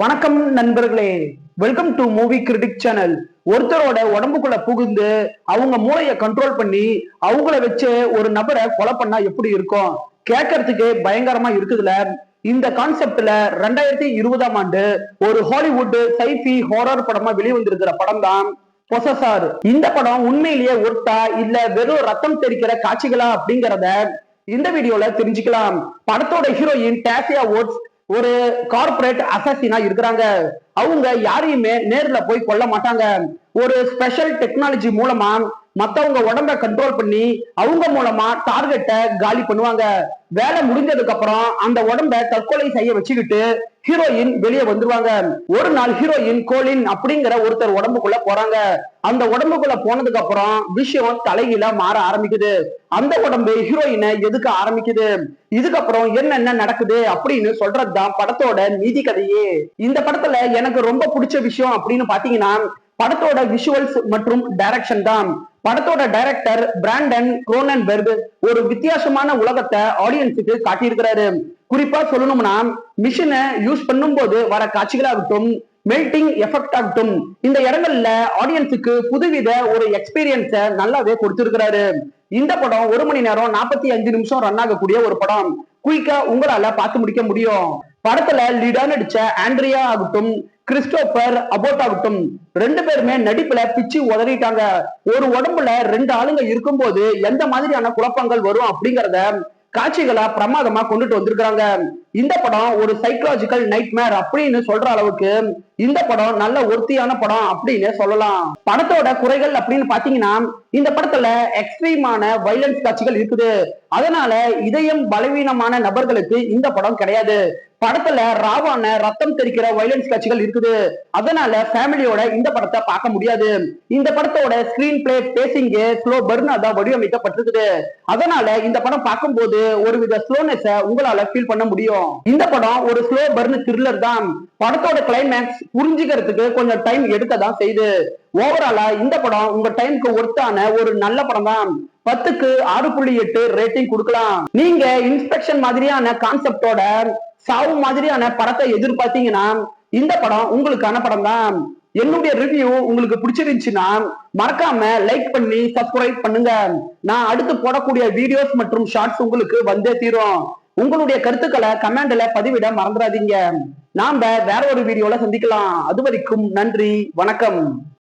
வணக்கம் நண்பர்களே. Welcome to movie critic channel ஒருத்தரோட உடம்புக்குள்ள புகுந்து அவங்க மூளையை கண்ட்ரோல் பண்ணி அவங்கள வச்சு ஒரு நபரை கொலை பண்ணா எப்படி இருக்கும்? கேட்கறதுக்கு பயங்கரமா இருக்குதுல. இந்த கான்செப்ட்ல ரெண்டாயிரத்தி இருபதாம் ஆண்டு ஒரு ஹாலிவுட் சைஃபி ஹாரர் படமா வெளிவந்திருக்கிற படம் தான் பொசசார் இந்த படம் உண்மையிலேயே ஒட்டா இல்ல வெறும் ரத்தம் தெரிக்கிற காட்சிகளா அப்படிங்கறத இந்த வீடியோல தெரிஞ்சுக்கலாம். படத்தோட ஹீரோயின் டேசியா ஓட்ஸ் ஒரு கார்ப்பரேட் அசாசினா இருக்கிறாங்க. அவங்க யாரையுமே நேர்ல போய் கொல்ல மாட்டாங்க. ஒரு ஸ்பெஷல் டெக்னாலஜி மூலமா மத்தவங்க உடம்ப கண்ட்ரோல் பண்ணி அவங்க மூலமா டார்கெட்டை காலி பண்ணுவாங்க. வேலை முடிஞ்சதுக்கு அப்புறம் அந்த உடம்ப தற்கொலை செய்ய வச்சுக்கிட்டு ஹீரோயின் வெளியே வந்துருவாங்க. ஒரு நாள் ஹீரோயின் கோலின் அப்படிங்கிற ஒருத்தர் உடம்புக்குள்ள போறாங்க. அந்த உடம்புக்குள்ள போனதுக்கு அப்புறம் விஷயம் தலைகீழ மாற ஆரம்பிக்குது. அந்த உடம்பு ஹீரோயினை எதுக்க ஆரம்பிக்குது? இதுக்கப்புறம் என்னென்ன நடக்குது அப்படின்னு சொல்றதுதான் படத்தோட நீதி கதையே. இந்த படத்துல எனக்கு ரொம்ப பிடிச்ச விஷயம் அப்படின்னு பாத்தீங்கன்னா படத்தோட விஷுவல்ஸ் மற்றும் டைரக்ஷன் தான். படத்தோட டைரக்டர் பிராண்டன் குரோனன்பெர்க் ஒரு வித்தியாசமான உலகத்தை ஆடியன்ஸுக்கு காட்டியிருக்கிறாரு. குறிப்பா சொல்லணும்னா மிஷினை யூஸ் பண்ணும்போது வர காட்சிகளாகட்டும் மெல்டிங் எஃபெக்ட் ஆகட்டும் இந்த இடங்கள்ல ஆடியன்ஸுக்கு புதுவித ஒரு எக்ஸ்பீரியன்ஸ நல்லாவே கொடுத்திருக்கிறாரு. இந்த படம் ஒரு மணி நேரம் நாற்பத்தி அஞ்சு நிமிஷம் ரன் ஆகக்கூடிய ஒரு படம். குயிக்கா உங்களால பார்த்து முடிக்க முடியும். படத்துல லீடா நடிச்ச ஆண்ட்ரியா ஆகட்டும் கிறிஸ்டோபர் அபோட் ஆகட்டும் ரெண்டு பேருமே நடிப்புல பிச்சு உதறிட்டாங்க. ஒரு உடம்புல ரெண்டு ஆளுங்க இருக்கும்போது எந்த மாதிரியான குழப்பங்கள் வரும் அப்படிங்கறத காட்சிகளை பிரமாதமா கொண்டுட்டு வந்திருக்காங்க இந்த படம் ஒரு சைக்கலாஜிக்கல் நைட்மேர் அப்படின்னு சொல்ற அளவுக்கு இந்த படம் நல்ல ஒருத்தியான படம் அப்படின்னு சொல்லலாம். படத்தோட குறைகள் அப்படின்னு பாத்தீங்கன்னா இந்த படத்துல எக்ஸ்ட்ரீமான வைலன்ஸ் காட்சிகள் இருக்குது. அதனால இதயம் பலவீனமான நபர்களுக்கு இந்த படம் கிடையாது. படத்துல ராவான ரத்தம் தெரிக்கிற வைலன்ஸ் காட்சிகள் இருக்குது. அதனால ஃபேமிலியோட இந்த படத்தை பார்க்க முடியாது. இந்த படத்தோட ஸ்கிரீன் பிளே பேசிங்க ஸ்லோ பர்னா தான் வடிவமைக்கப்பட்டிருக்குது. அதனால இந்த படம் பார்க்கும்போது ஒரு வித ஸ்லோனஸ உங்களால ஃபீல் பண்ண முடியும். இந்த படம் ஒரு ஸ்லோ பர்ன் த்ரில்லர் தான். படத்தோட கிளைமேக்ஸ் புரிஞ்சுக்கிறதுக்கு கொஞ்சம் டைம் எடுக்க தான் செய்யுது. ஓவராலா இந்த படம் உங்க டைம்க்கு ஒர்த்தான ஒரு நல்ல படம் தான் பத்துக்கு ஆறு புள்ளி எட்டு ரேட்டிங் கொடுக்கலாம். நீங்க இன்ஸ்பெக்ஷன் மாதிரியான கான்செப்டோட சாவு மாதிரியான படத்தை எதிர்பார்த்தீங்கன்னா இந்த படம் உங்களுக்கான படம் தான் என்னுடைய ரிவ்யூ உங்களுக்கு பிடிச்சிருந்துச்சுன்னா மறக்காம லைக் பண்ணி சப்ஸ்கிரைப் பண்ணுங்க. நான் அடுத்து போடக்கூடிய வீடியோஸ் மற்றும் ஷார்ட்ஸ் உங்களுக்கு வந்தே தீரும். உங்களுடைய கருத்துக்களை கமெண்ட்ல பதிவிட மறந்துடாதீங்க. நாம வேற ஒரு வீடியோல சந்திக்கலாம். அது வரைக்கும் நன்றி வணக்கம்.